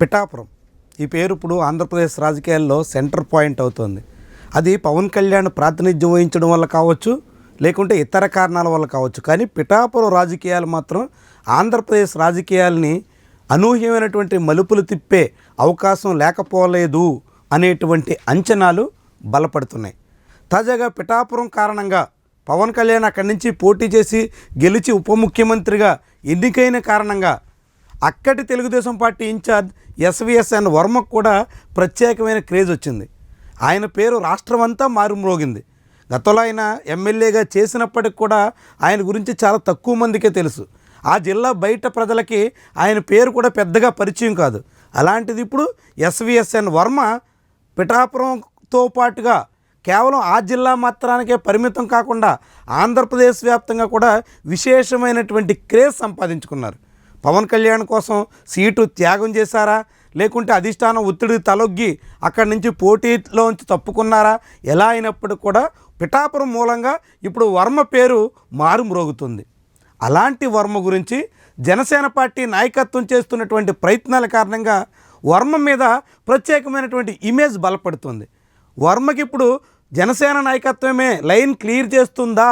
పిఠాపురం. ఈ పేరు ఇప్పుడు ఆంధ్రప్రదేశ్ రాజకీయాల్లో సెంటర్ పాయింట్ అవుతుంది. అది పవన్ కళ్యాణ్ ప్రాతినిధ్యం వహించడం వల్ల కావచ్చు లేకుంటే ఇతర కారణాల వల్ల కావచ్చు. కానీ పిఠాపురం రాజకీయాలు మాత్రం ఆంధ్రప్రదేశ్ రాజకీయాల్ని అనూహ్యమైనటువంటి మలుపులు తిప్పే అవకాశం లేకపోలేదు అనేటువంటి అంచనాలు బలపడుతున్నాయి. తాజాగా పిఠాపురం కారణంగా పవన్ కళ్యాణ్ అక్కడి నుంచి పోటీ చేసి గెలిచి ఉప ముఖ్యమంత్రిగా ఎన్నికైన కారణంగా అక్కడి తెలుగుదేశం పార్టీ ఇన్ఛార్జ్ ఎస్విఎస్ఎన్ వర్మకు కూడా ప్రత్యేకమైన క్రేజ్ వచ్చింది. ఆయన పేరు రాష్ట్రమంతా మారుమ్రోగింది. గతంలో ఆయన ఎమ్మెల్యేగా చేసినప్పటికి కూడా ఆయన గురించి చాలా తక్కువ మందికే తెలుసు. ఆ జిల్లా బయట ప్రజలకి ఆయన పేరు కూడా పెద్దగా పరిచయం కాదు. అలాంటిది ఇప్పుడు ఎస్విఎస్ఎన్ వర్మ పిఠాపురంతో పాటుగా కేవలం ఆ జిల్లా మాత్రానికే పరిమితం కాకుండా ఆంధ్రప్రదేశ్ వ్యాప్తంగా కూడా విశేషమైనటువంటి క్రేజ్ సంపాదించుకున్నారు. పవన్ కళ్యాణ్ కోసం సీటు త్యాగం చేశారా? లేకుంటే అధిష్టానం ఒత్తిడి తలొగ్గి అక్కడి నుంచి పోటీలోంచి తప్పుకున్నారా? ఎలా అయినప్పటికీ కూడా పిఠాపురం మూలంగా ఇప్పుడు వర్మ పేరు మారుమ్రోగుతుంది. అలాంటి వర్మ గురించి జనసేన పార్టీ నాయకత్వం చేస్తున్నటువంటి ప్రయత్నాల కారణంగా వర్మ మీద ప్రత్యేకమైనటువంటి ఇమేజ్ బలపడుతుంది. వర్మకి ఇప్పుడు జనసేన నాయకత్వమే లైన్ క్లియర్ చేస్తుందా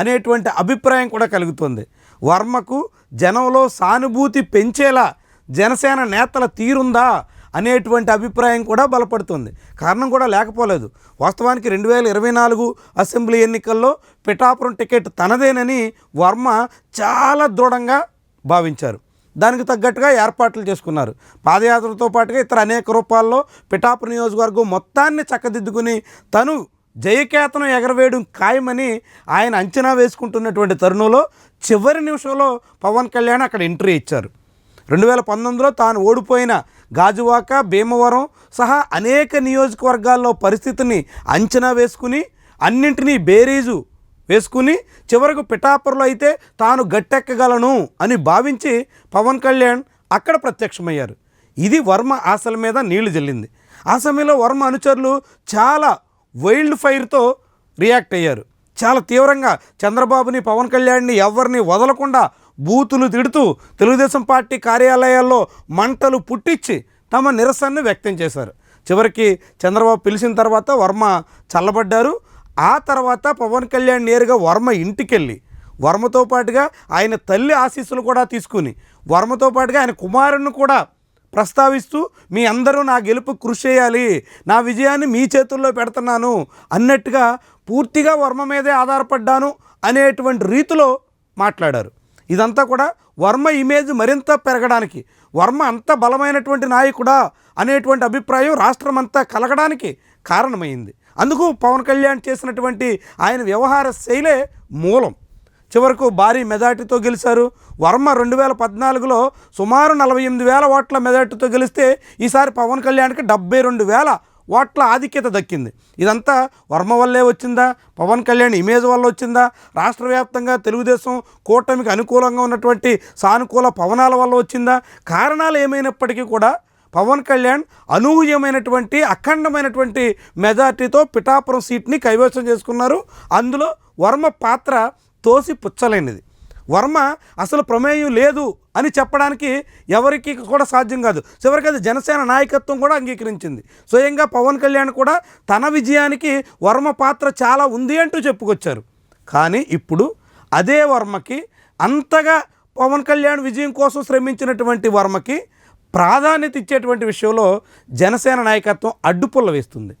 అనేటువంటి అభిప్రాయం కూడా కలుగుతుంది. వర్మకు జనంలో సానుభూతి పెంచేలా జనసేన నేతల తీరుందా అనేటువంటి అభిప్రాయం కూడా బలపడుతుంది. కారణం కూడా లేకపోలేదు. వాస్తవానికి రెండు వేల ఇరవై నాలుగు అసెంబ్లీ ఎన్నికల్లో పిఠాపురం టికెట్ తనదేనని వర్మ చాలా దృఢంగా భావించారు. దానికి తగ్గట్టుగా ఏర్పాట్లు చేసుకున్నారు. పాదయాత్రతో పాటుగా ఇతర అనేక రూపాల్లో పిఠాపురం నియోజకవర్గం మొత్తాన్ని చక్కదిద్దుకుని తను జయకేతనం ఎగరవేయడం ఖాయమని ఆయన అంచనా వేసుకుంటున్నటువంటి తరుణంలో చివరి నిమిషంలో పవన్ కళ్యాణ్ అక్కడ ఎంట్రీ ఇచ్చారు. రెండు వేల పంతొమ్మిదిలో తాను ఓడిపోయిన గాజువాక భీమవరం సహా అనేక నియోజకవర్గాల్లో పరిస్థితిని అంచనా వేసుకుని అన్నింటినీ బేరీజు వేసుకుని చివరకు పిఠాపురలో అయితే తాను గట్టెక్కగలను అని భావించి పవన్ కళ్యాణ్ అక్కడ ప్రత్యక్షమయ్యారు. ఇది వర్మ ఆశల మీద నీళ్ళు జల్లింది. ఆ సమయంలో వర్మ అనుచరులు చాలా వైల్డ్ ఫైర్తో రియాక్ట్ అయ్యారు. చాలా తీవ్రంగా చంద్రబాబుని పవన్ కళ్యాణ్ని ఎవరిని వదలకుండా బూతులు తిడుతూ తెలుగుదేశం పార్టీ కార్యాలయాల్లో మంటలు పుట్టించి తమ నిరసనను వ్యక్తం చేశారు. చివరికి చంద్రబాబు పిలిచిన తర్వాత వర్మ చల్లబడ్డారు. ఆ తర్వాత పవన్ కళ్యాణ్ నేరుగా వర్మ ఇంటికెళ్ళి వర్మతో పాటుగా ఆయన తల్లి ఆశీస్సులు కూడా తీసుకుని వర్మతో పాటుగా ఆయన కుమారుని కూడా ప్రస్తావిస్తూ మీ అందరూ నా గెలుపు కృషి చేయాలి నా విజయాన్ని మీ చేతుల్లో పెడుతున్నాను అన్నట్టుగా పూర్తిగా వర్మ మీదే ఆధారపడ్డాను అనేటువంటి రీతిలో మాట్లాడారు. ఇదంతా కూడా వర్మ ఇమేజ్ మరింత పెరగడానికి వర్మ అంత బలమైనటువంటి నాయకుడా అనేటువంటి అభిప్రాయం రాష్ట్రమంతా కలగడానికి కారణమైంది. అందుకు పవన్ కళ్యాణ్ చేసినటువంటి ఆయన వ్యవహార శైలే మూలం. చివరకు భారీ మెజార్టీతో గెలిచారు. వర్మ రెండు వేల పద్నాలుగులో సుమారు నలభై ఎనిమిది వేల ఓట్ల మెజార్టీతో గెలిస్తే ఈసారి పవన్ కళ్యాణ్కి డెబ్బై రెండు వేల ఓట్ల ఆధిక్యత దక్కింది. ఇదంతా వర్మ వల్లే వచ్చిందా? పవన్ కళ్యాణ్ ఇమేజ్ వల్ల వచ్చిందా? రాష్ట్ర వ్యాప్తంగా తెలుగుదేశం కూటమికి అనుకూలంగా ఉన్నటువంటి సానుకూల పవనాల వల్ల వచ్చిందా? కారణాలు ఏమైనప్పటికీ కూడా పవన్ కళ్యాణ్ అనూహ్యమైనటువంటి అఖండమైనటువంటి మెజార్టీతో పిఠాపురం సీట్ని కైవసం చేసుకున్నారు. అందులో వర్మ పాత్ర తోసి పుచ్చలేనిది. వర్మ అసలు ప్రమేయం లేదు అని చెప్పడానికి ఎవరికి కూడా సాధ్యం కాదు. చివరికి అది జనసేన నాయకత్వం కూడా అంగీకరించింది. స్వయంగా పవన్ కళ్యాణ్ కూడా తన విజయానికి వర్మ పాత్ర చాలా ఉంది అంటూ చెప్పుకొచ్చారు. కానీ ఇప్పుడు అదే వర్మకి అంతగా పవన్ కళ్యాణ్ విజయం కోసం శ్రమించినటువంటి వర్మకి ప్రాధాన్యత ఇచ్చేటువంటి విషయంలో జనసేన నాయకత్వం అడ్డుపుల్ల వేస్తుంది.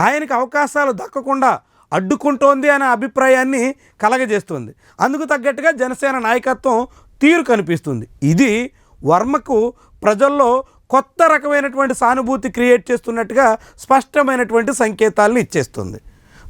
ఆయనకి అవకాశాలు దక్కకుండా అడ్డుకుంటోంది అనే అభిప్రాయాన్ని కలగజేస్తుంది. అందుకు తగ్గట్టుగా జనసేన నాయకత్వం తీరు కనిపిస్తుంది. ఇది వర్మకు ప్రజల్లో కొత్త రకమైనటువంటి సానుభూతి క్రియేట్ చేస్తున్నట్టుగా స్పష్టమైనటువంటి సంకేతాలను ఇచ్చేస్తుంది.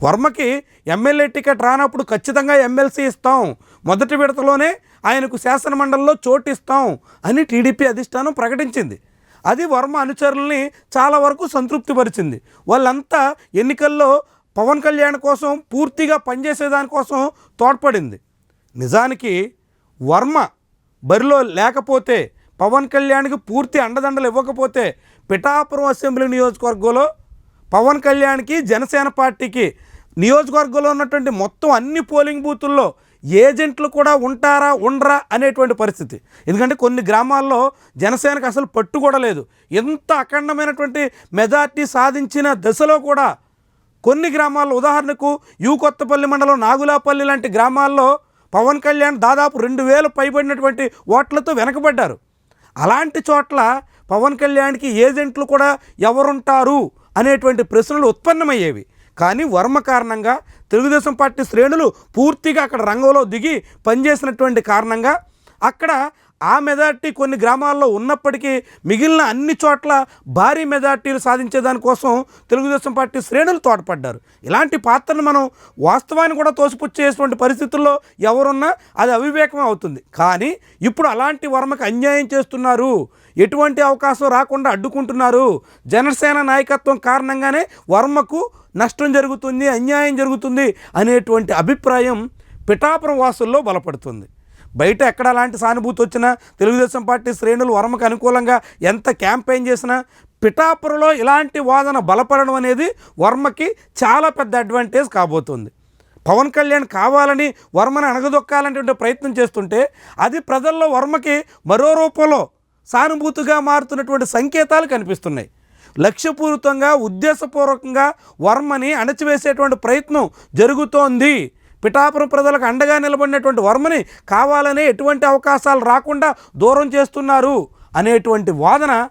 వర్మకి ఎమ్మెల్యే టికెట్ రానప్పుడు ఖచ్చితంగా ఎమ్మెల్సీ ఇస్తాం. మొదటి విడతలోనే ఆయనకు శాసనమండలిలో చోటు ఇస్తాం అని టీడీపీ అధిష్టానం ప్రకటించింది. అది వర్మ అనుచరుల్ని చాలా వరకు సంతృప్తిపరిచింది. వాళ్ళంతా ఎన్నికల్లో పవన్ కళ్యాణ్ కోసం పూర్తిగా పనిచేసేదానికోసం తోడ్పడింది. నిజానికి వర్మ బరిలో లేకపోతే పవన్ కళ్యాణ్కి పూర్తి అండదండలు ఇవ్వకపోతే పిఠాపురం అసెంబ్లీ నియోజకవర్గంలో పవన్ కళ్యాణ్కి జనసేన పార్టీకి నియోజకవర్గంలో ఉన్నటువంటి మొత్తం అన్ని పోలింగ్ బూతుల్లో ఏజెంట్లు కూడా ఉంటారా ఉండరా అనేటువంటి పరిస్థితి. ఎందుకంటే కొన్ని గ్రామాల్లో జనసేనకు అసలు పట్టు కూడా లేదు. ఎంత అఖండమైనటువంటి మెజార్టీ సాధించిన దశలో కూడా కొన్ని గ్రామాల్లో ఉదాహరణకు యూ కొత్తపల్లి మండలం నాగులాపల్లి లాంటి గ్రామాల్లో పవన్ కళ్యాణ్ దాదాపు రెండు వేలు పైబడినటువంటి ఓట్లతో వెనకబడ్డారు. అలాంటి చోట్ల పవన్ కళ్యాణ్కి ఏజెంట్లు కూడా ఎవరుంటారు అనేటువంటి ప్రశ్నలు ఉత్పన్నమయ్యేవి. కానీ వర్మ కారణంగా తెలుగుదేశం పార్టీ శ్రేణులు పూర్తిగా అక్కడ రంగంలో దిగి పనిచేసినటువంటి కారణంగా అక్కడ ఆ మెజార్టీ కొన్ని గ్రామాల్లో ఉన్నప్పటికీ మిగిలిన అన్ని చోట్ల భారీ మెజార్టీలు సాధించేదానికోసం తెలుగుదేశం పార్టీ శ్రేణులు తోడ్పడ్డారు. ఇలాంటి పాత్రను మనం వాస్తవాన్ని కూడా తోసిపుచ్చేటువంటి పరిస్థితుల్లో ఎవరున్నా అది అవివేకం అవుతుంది. కానీ ఇప్పుడు అలాంటి వర్మకు అన్యాయం చేస్తున్నారు. ఎటువంటి అవకాశం రాకుండా అడ్డుకుంటున్నారు. జనసేన నాయకత్వం కారణంగానే వర్మకు నష్టం జరుగుతుంది అన్యాయం జరుగుతుంది అనేటువంటి అభిప్రాయం పిఠాపురం వాసుల్లో బలపడుతుంది. బయట ఎక్కడ అలాంటి సానుభూతి వచ్చినా తెలుగుదేశం పార్టీ శ్రేణులు వర్మకు అనుకూలంగా ఎంత క్యాంపెయిన్ చేసినా పిఠాపురలో ఇలాంటి వాదన బలపడడం అనేది వర్మకి చాలా పెద్ద అడ్వాంటేజ్ కాబోతుంది. పవన్ కళ్యాణ్ కావాలని వర్మని అణగదొక్కాలనేటువంటి ప్రయత్నం చేస్తుంటే అది ప్రజల్లో వర్మకి మరో రూపంలో సానుభూతిగా మారుతున్నటువంటి సంకేతాలు కనిపిస్తున్నాయి. లక్ష్యపూరితంగా ఉద్దేశపూర్వకంగా వర్మని అణచివేసేటువంటి ప్రయత్నం జరుగుతోంది. పిఠాపురం ప్రజలకు అండగా నిలబడినటువంటి వర్మని కావాలనే ఎటువంటి అవకాశాలు రాకుండా దూరం చేస్తున్నారు అనేటువంటి వాదన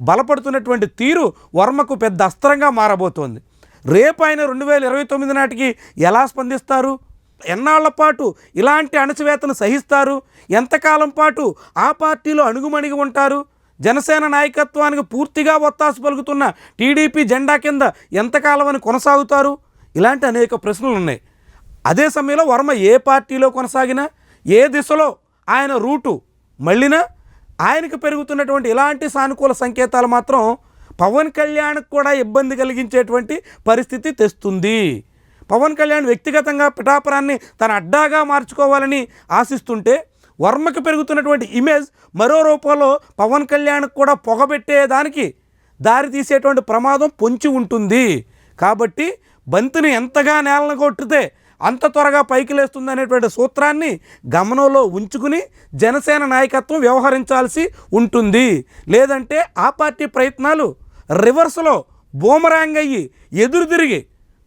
బలపడుతున్నటువంటి తీరు వర్మకు పెద్ద అస్త్రంగా మారబోతోంది. రేపు ఆయన రెండు వేల ఇరవై తొమ్మిది నాటికి ఎలా స్పందిస్తారు? ఎన్నాళ్ళ పాటు ఇలాంటి అణచివేతను సహిస్తారు? ఎంతకాలం పాటు ఆ పార్టీలో అణుగుమణిగి ఉంటారు? జనసేన నాయకత్వానికి పూర్తిగా ఒత్తాసు పలుకుతున్న టీడీపీ జెండా కింద ఎంతకాలం అని కొనసాగుతారు? ఇలాంటి అనేక ప్రశ్నలు ఉన్నాయి అదే సమయంలో వర్మ ఏ పార్టీలో కొనసాగినా ఏ దిశలో ఆయన రూటు మళ్ళినా ఆయనకు పెరుగుతున్నటువంటి ఇలాంటి సానుకూల సంకేతాలు మాత్రం పవన్ కళ్యాణ్కి కూడా ఇబ్బంది కలిగించేటువంటి పరిస్థితి తెస్తుంది. పవన్ కళ్యాణ్ వ్యక్తిగతంగా పిఠాపురాన్ని తన అడ్డాగా మార్చుకోవాలని ఆశిస్తుంటే వర్మకు పెరుగుతున్నటువంటి ఇమేజ్ మరో రూపంలో పవన్ కళ్యాణ్కి కూడా పొగబెట్టేదానికి దారి తీసేటువంటి ప్రమాదం పొంచి ఉంటుంది. కాబట్టి బంతిని ఎంతగా నేలను కొట్టితే అంత త్వరగా పైకి లేస్తుంది అనేటువంటి సూత్రాన్ని గమనంలో ఉంచుకుని జనసేన నాయకత్వం వ్యవహరించాల్సి ఉంటుంది. లేదంటే ఆ పార్టీ ప్రయత్నాలు రివర్స్లో బూమరాంగ్ అయ్యి ఎదురు తిరిగి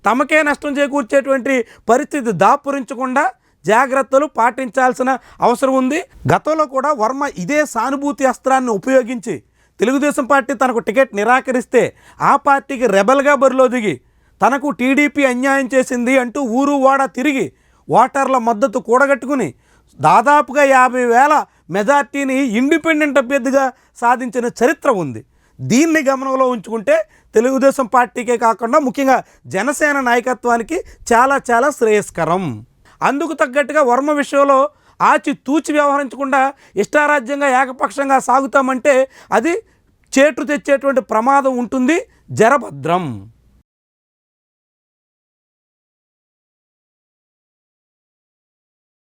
తమకే నష్టం చేకూర్చేటువంటి పరిస్థితి దాపురించకుండా జాగ్రత్తలు పాటించాల్సిన అవసరం ఉంది. గతంలో కూడా వర్మ ఇదే సానుభూతి అస్త్రాన్ని ఉపయోగించి తెలుగుదేశం పార్టీ తనకు టికెట్ నిరాకరిస్తే ఆ పార్టీకి రెబల్గా బరిలో దిగి తనకు టీడీపీ అన్యాయం చేసింది అంటూ ఊరు వాడ తిరిగి ఓటర్ల మద్దతు కూడగట్టుకుని దాదాపుగా యాభై వేల మెజార్టీని ఇండిపెండెంట్ అభ్యర్థిగా సాధించిన చరిత్ర ఉంది. దీన్ని గమనంలో ఉంచుకుంటే తెలుగుదేశం పార్టీకే కాకుండా ముఖ్యంగా జనసేన నాయకత్వానికి చాలా చాలా శ్రేయస్కరం. అందుకు తగ్గట్టుగా వర్మ విషయంలో ఆచి తూచి వ్యవహరించకుండా ఇష్టారాజ్యంగా ఏకపక్షంగా సాగుతామంటే అది చేటు తెచ్చేటువంటి ప్రమాదం ఉంటుంది జరభద్రం.